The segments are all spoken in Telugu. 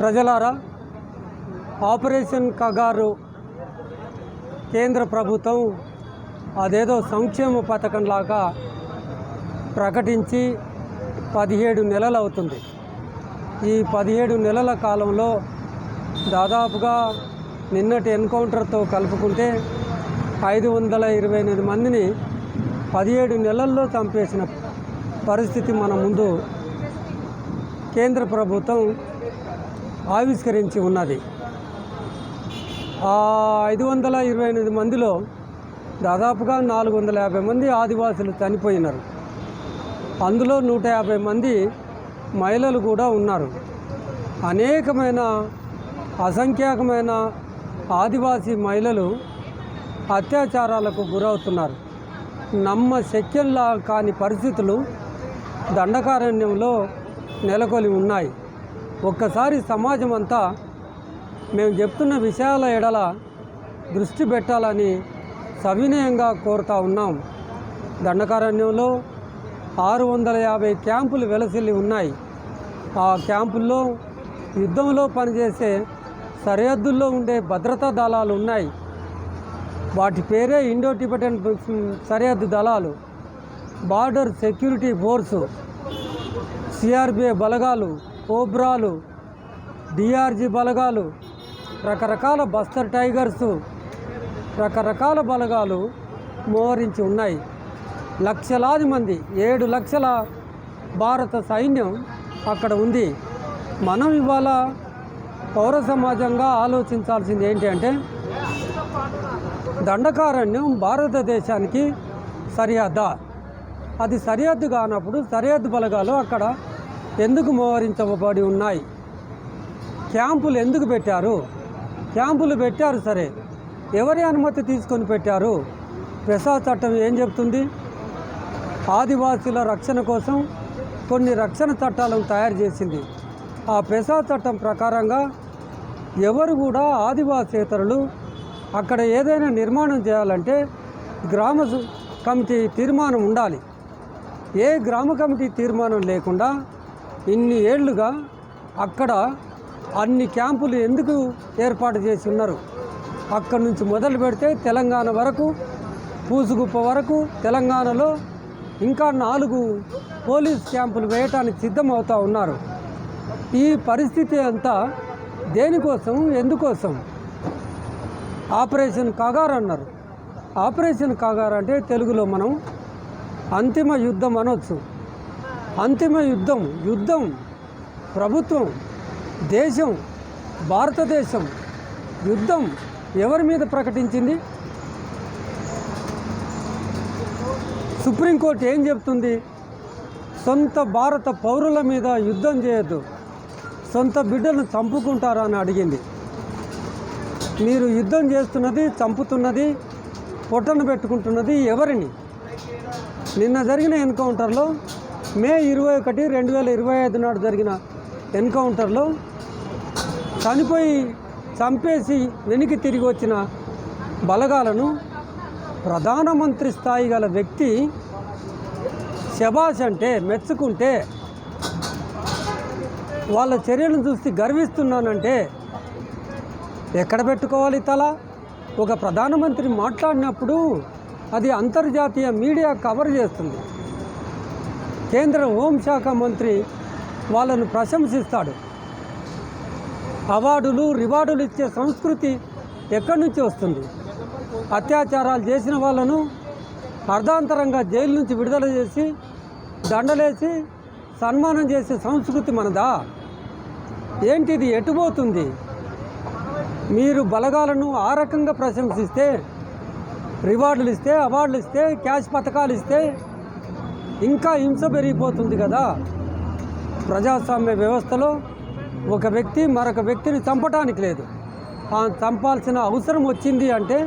ప్రజలారా ఆపరేషన్ కగారు కేంద్ర ప్రభుత్వం అదేదో సంక్షేమ పథకంలాగా ప్రకటించి పదిహేడు నెలలు అవుతుంది. ఈ పదిహేడు నెలల కాలంలో దాదాపుగా నిన్నటి ఎన్కౌంటర్తో కలుపుకుంటే ఐదు వందల ఇరవై ఎనిమిది మందిని పదిహేడు నెలల్లో చంపేసిన పరిస్థితి మన ముందు. కేంద్ర ప్రభుత్వం ఆవిష్కరించి ఉన్నది. ఆ ఐదు వందల ఇరవై ఎనిమిది మందిలో దాదాపుగా నాలుగు వందల యాభై మంది ఆదివాసులు చనిపోయినారు. అందులో నూట యాభై మంది మహిళలు కూడా ఉన్నారు. అనేకమైన అసంఖ్యాకమైన ఆదివాసీ మహిళలు అత్యాచారాలకు గురవుతున్నారు. నమ్మ శక్యంలా కాని పరిస్థితులు దండకారణ్యంలో నెలకొని ఉన్నాయి. ఒక్కసారి సమాజం అంతా మేము చెప్తున్న విషయాల ఎడల దృష్టి పెట్టాలని సవినయంగా కోరుతా ఉన్నాం. దండకారణ్యంలో ఆరు వందల యాభై క్యాంపులు వెలసిల్లి ఉన్నాయి. ఆ క్యాంపుల్లో యుద్ధంలో పనిచేసే సరిహద్దుల్లో ఉండే భద్రతా దళాలు ఉన్నాయి. వాటి పేరే ఇండో టిబెటన్ సరిహద్దు దళాలు బార్డర్ సెక్యూరిటీ ఫోర్సు సిఆర్బిఐ బలగాలు కోబ్రాలు డిఆర్జీ బలగాలు రకరకాల బస్తర్ టైగర్సు రకరకాల బలగాలు మోహరించి ఉన్నాయి. లక్షలాది మంది ఏడు లక్షల భారత సైన్యం అక్కడ ఉంది. మనం ఇవాళ పౌర సమాజంగా ఆలోచించాల్సింది ఏంటి అంటే దండకారణ్యం భారతదేశానికి సరిహద్దా. అది సరిహద్దు కానప్పుడు సరిహద్దు బలగాలు అక్కడ ఎందుకు మోహరించబడి ఉన్నాయి? క్యాంపులు ఎందుకు పెట్టారు? క్యాంపులు పెట్టారు సరే. ఎవరి అనుమతి తీసుకొని పెట్టారు? ప్రసాద్ చట్టం ఏం చెప్తుంది? ఆదివాసుల రక్షణ కోసం కొన్ని రక్షణ చట్టాలను తయారు చేసింది. ఆ ప్రసాద్ చట్టం ప్రకారంగా ఎవరు కూడా ఆదివాసేతరులు అక్కడ ఏదైనా నిర్మాణం చేయాలంటే గ్రామ కమిటీ తీర్మానం ఉండాలి. ఏ గ్రామ కమిటీ తీర్మానం లేకుండా ఇన్ని ఏళ్ళుగా అక్కడ అన్ని క్యాంపులు ఎందుకు ఏర్పాటు చేసి ఉన్నారు? అక్కడి నుంచి మొదలు పెడితే తెలంగాణ వరకు పూసుగుప్ప వరకు తెలంగాణలో ఇంకా నాలుగు పోలీస్ క్యాంపులు వేయటానికి సిద్ధమవుతూ ఉన్నారు. ఈ పరిస్థితి అంతా దేనికోసం ఎందుకోసం? ఆపరేషన్ కాగార్ అన్నారు. ఆపరేషన్ కాగార్ అంటే తెలుగులో మనం అంతిమ యుద్ధం అనొచ్చు. అంతిమ యుద్ధం యుద్ధం ప్రభుత్వం దేశం భారతదేశం యుద్ధం ఎవరి మీద ప్రకటించింది? సుప్రీంకోర్టు ఏం చెప్తుంది? సొంత భారత పౌరుల మీద యుద్ధం చేయొద్దు. సొంత బిడ్డలను చంపుకుంటారా అని అడిగింది. మీరు యుద్ధం చేస్తున్నది చంపుతున్నది పొట్టను పెట్టుకుంటున్నది ఎవరిని? నిన్న జరిగిన ఎన్కౌంటర్లో మే ఇరవై ఒకటి రెండు వేల ఇరవై ఐదు నాడు జరిగిన ఎన్కౌంటర్లో చనిపోయి చంపేసి వెనక్కి తిరిగి వచ్చిన బలగాలను ప్రధానమంత్రి స్థాయి గల వ్యక్తి శబాష్ అంటే మెచ్చుకుంటే వాళ్ళ చర్యలను చూసి గర్విస్తున్నానంటే ఎక్కడ పెట్టుకోవాలి తల? ఒక ప్రధానమంత్రి మాట్లాడినప్పుడు అది అంతర్జాతీయ మీడియా కవర్ చేస్తుంది. కేంద్ర హోంశాఖ మంత్రి వాళ్ళను ప్రశంసిస్తాడు. అవార్డులు రివార్డులు ఇచ్చే సంస్కృతి ఎక్కడి నుంచి వస్తుంది? అత్యాచారాలు చేసిన వాళ్ళను అర్ధాంతరంగా జైలు నుంచి విడుదల చేసి దండలేసి సన్మానం చేసే సంస్కృతి మనదా? ఏంటిది? ఎటుపోతుంది? మీరు బలగాలను ఆ రకంగా ప్రశంసిస్తే రివార్డులు ఇస్తే అవార్డులు ఇస్తే క్యాష్ పథకాలు ఇస్తే ఇంకా హింస పెరిగిపోతుంది కదా. ప్రజాస్వామ్య వ్యవస్థలో ఒక వ్యక్తి మరొక వ్యక్తిని చంపటానికి లేదు. ఆ చంపాల్సిన అవసరం వచ్చింది అంటే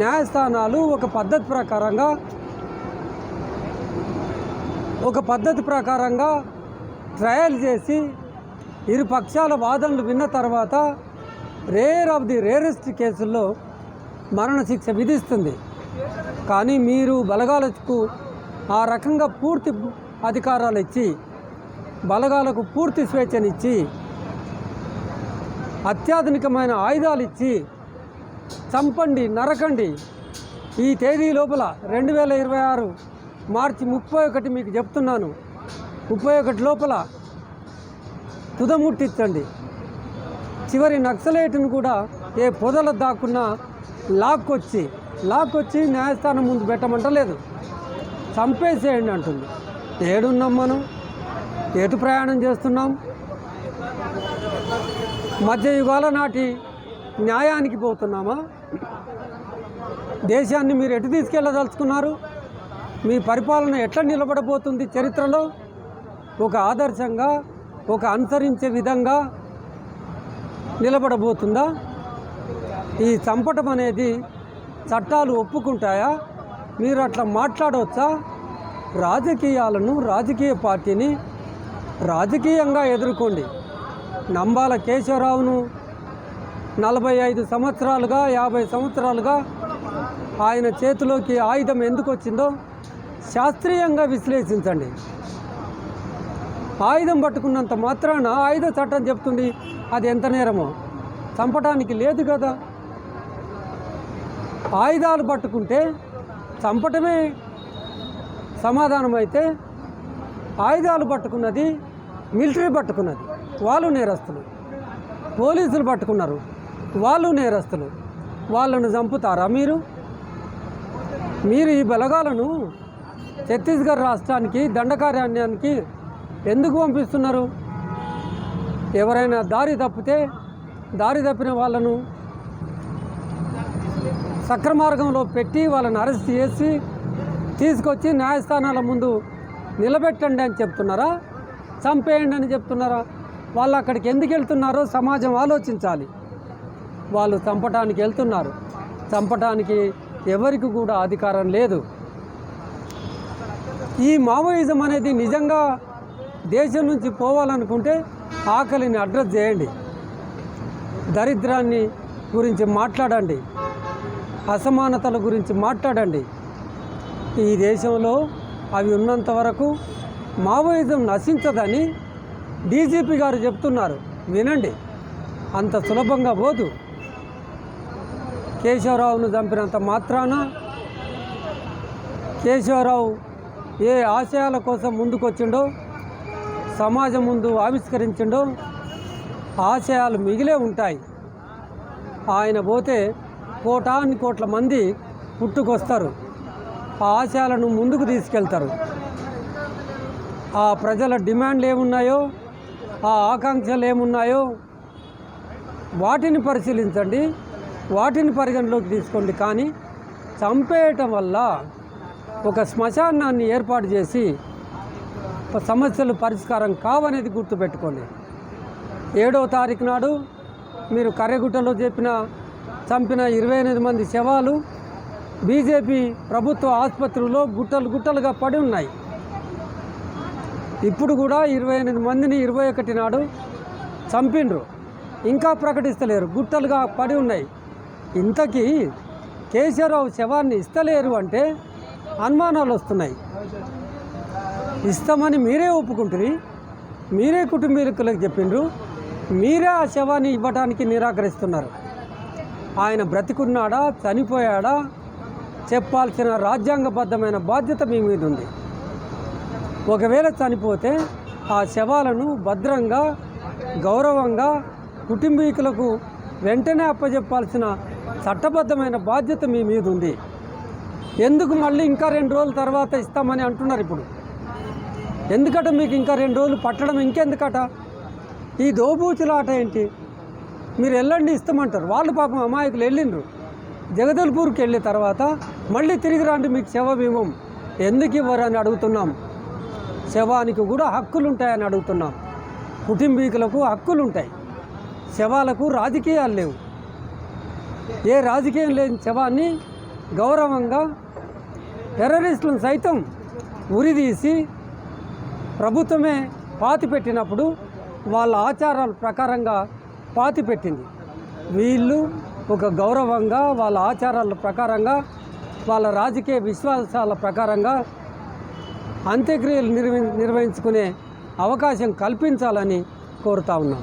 న్యాయస్థానాలు ఒక పద్ధతి ప్రకారంగా ఒక పద్ధతి ప్రకారంగా ట్రయల్ చేసి ఇరు పక్షాల వాదనలు విన్న తర్వాత రేర్ ఆఫ్ ది రేరెస్ట్ కేసుల్లో మరణశిక్ష విధిస్తుంది. కానీ మీరు బలగాలకు ఆ రకంగా పూర్తి అధికారాలు ఇచ్చి బలగాలకు పూర్తి స్వేచ్ఛనిచ్చి అత్యాధునికమైన ఆయుధాలు ఇచ్చి చంపండి నరకండి. ఈ తేదీ లోపల రెండు వేల ఇరవై ఆరు మార్చి ముప్పై ఒకటి మీకు చెప్తున్నాను. ముప్పై ఒకటి లోపల తుదముట్టించండి. చివరి నక్సలేట్ను కూడా ఏ పొదల దాక్కున్నా లాక్కొచ్చి లాక్కొచ్చి న్యాయస్థానం ముందు పెట్టమంటలేదు. చంపేసేయండి అంటుంది. ఏడున్నాం మనం? ఎటు ప్రయాణం చేస్తున్నాం? మధ్యయుగాల నాటి న్యాయానికి పోతున్నామా? దేశాన్ని మీరు ఎటు తీసుకెళ్ళదలుచుకున్నారు? మీ పరిపాలన ఎట్లా నిలబడబోతుంది చరిత్రలో? ఒక ఆదర్శంగా ఒక అనుసరించే విధంగా నిలబడబోతుందా? ఈ చంపటం అనేది చట్టాలు ఒప్పుకుంటాయా? మీరు అట్లా మాట్లాడవచ్చా? రాజకీయాలను రాజకీయ పార్టీని రాజకీయంగా ఎదుర్కోండి. నంబాల కేశవరావును నలభై ఐదు సంవత్సరాలుగా యాభై సంవత్సరాలుగా ఆయన చేతిలోకి ఆయుధం ఎందుకు వచ్చిందో శాస్త్రీయంగా విశ్లేషించండి. ఆయుధం పట్టుకున్నంత మాత్రాన ఆయుధ చట్టం చెప్తుంది. అది ఎంత నేరమో? చంపటానికి లేదు కదా. ఆయుధాలు పట్టుకుంటే చంపటమే సమాధానం అయితే ఆయుధాలు పట్టుకున్నది మిలిటరీ పట్టుకున్నది. వాళ్ళు నేరస్తులు. పోలీసులు పట్టుకున్నారు. వాళ్ళు నేరస్తులు. వాళ్ళను చంపుతారా మీరు? మీరు ఈ బలగాలను ఛత్తీస్గఢ్ రాష్ట్రానికి దండకారణ్యానికి ఎందుకు పంపిస్తున్నారు? ఎవరైనా దారి తప్పితే దారి తప్పిన వాళ్ళను సక్రమార్గంలో పెట్టి వాళ్ళని అరెస్ట్ చేసి తీసుకొచ్చి న్యాయస్థానాల ముందు నిలబెట్టండి అని చెప్తున్నారా? చంపేయండి అని చెప్తున్నారా? వాళ్ళు అక్కడికి ఎందుకు వెళ్తున్నారో సమాజం ఆలోచించాలి. వాళ్ళు చంపటానికి వెళ్తున్నారు. చంపటానికి ఎవరికి కూడా అధికారం లేదు. ఈ మావోయిజం అనేది నిజంగా దేశం నుంచి పోవాలనుకుంటే ఆకలిని అడ్రస్ చేయండి. దరిద్రాన్ని గురించి మాట్లాడండి. అసమానతల గురించి మాట్లాడండి. ఈ దేశంలో అవి ఉన్నంత వరకు మావోయిజం నశించదని డీజీపీ గారు చెప్తున్నారు. వినండి. అంత సులభంగా పోదు. కేశవరావును చంపినంత మాత్రాన కేశవరావు ఏ ఆశయాల కోసం ముందుకొచ్చిండో సమాజం ముందు ఆవిష్కరించిండో ఆశయాలు మిగిలే ఉంటాయి. ఆయన పోతే కోటాను కోట్ల మంది పుట్టుకొస్తారు. ఆ ఆశయాలను ముందుకు తీసుకెళ్తారు. ఆ ప్రజల డిమాండ్లు ఏమున్నాయో ఆ ఆకాంక్షలు ఏమున్నాయో వాటిని పరిశీలించండి. వాటిని పరిగణలోకి తీసుకోండి. కానీ చంపేయటం వల్ల ఒక శ్మశానాన్ని ఏర్పాటు చేసి సమస్యలు పరిష్కారం కావనేది గుర్తుపెట్టుకోండి. ఏడో తారీఖు నాడు మీరు కర్రెగుట్టలో చెప్పిన చంపిన ఇరవై ఎనిమిది మంది శవాలు బీజేపీ ప్రభుత్వ ఆసుపత్రుల్లో గుట్టలు గుట్టలుగా పడి ఉన్నాయి. ఇప్పుడు కూడా ఇరవై ఎనిమిది మందిని ఇరవై ఒకటి నాడు చంపిండ్రు. ఇంకా ప్రకటిస్తలేరు. గుట్టలుగా పడి ఉన్నాయి. ఇంతకీ కేశవరావు శవాన్ని ఇస్తలేరు అంటే అనుమానాలు వస్తున్నాయి. ఇస్తామని మీరే ఒప్పుకుంటుంది మీరే కుటుంబీకులకు చెప్పిండ్రు. మీరే ఆ శవాన్ని ఇవ్వడానికి నిరాకరిస్తున్నారు. ఆయన బ్రతికున్నాడా చనిపోయాడా? చెప్పాల్సిన రాజ్యాంగబద్ధమైన బాధ్యత మీ మీద ఉంది. ఒకవేళ చనిపోతే ఆ శవాలను భద్రంగా గౌరవంగా కుటుంబీకులకు వెంటనే అప్పచెప్పాల్సిన చట్టబద్ధమైన బాధ్యత మీ మీద ఉంది. ఎందుకు మళ్ళీ ఇంకా రెండు రోజుల తర్వాత ఇస్తామని అంటున్నారు ఇప్పుడు? ఎందుకట మీకు ఇంకా రెండు రోజులు పట్టడం ఇంకెందుకట? ఈ దోబూచులాట ఏంటి? మీరు వెళ్ళండి ఇస్తామంటారు. వాళ్ళు పాపం అమాయకులు వెళ్ళిండ్రు. జగదల్పూర్కి వెళ్ళిన తర్వాత మళ్ళీ తిరిగి రండి మీకు శవ భీమం ఎందుకు ఇవ్వరు అని అడుగుతున్నాం. శవానికి కూడా హక్కులు ఉంటాయని అడుగుతున్నాం. కుటుంబీకులకు హక్కులు ఉంటాయి శవాలకు రాజకీయాలు లేవు. ఏ రాజకీయం లేని శవాన్ని గౌరవంగా టెర్రరిస్టులను సైతం ఉరిదీసి ప్రభుత్వమే పాతి పెట్టినప్పుడు వాళ్ళ ఆచారాల ప్రకారంగా పాతి పెట్టింది. వీళ్ళు ఒక గౌరవంగా వాళ్ళ ఆచారాల ప్రకారంగా వాళ్ళ రాజకీయ విశ్వాసాల ప్రకారంగా అంత్యక్రియలు నిర్వ నిర్వహించుకునే అవకాశం కల్పించాలని కోరుతా ఉన్నాం.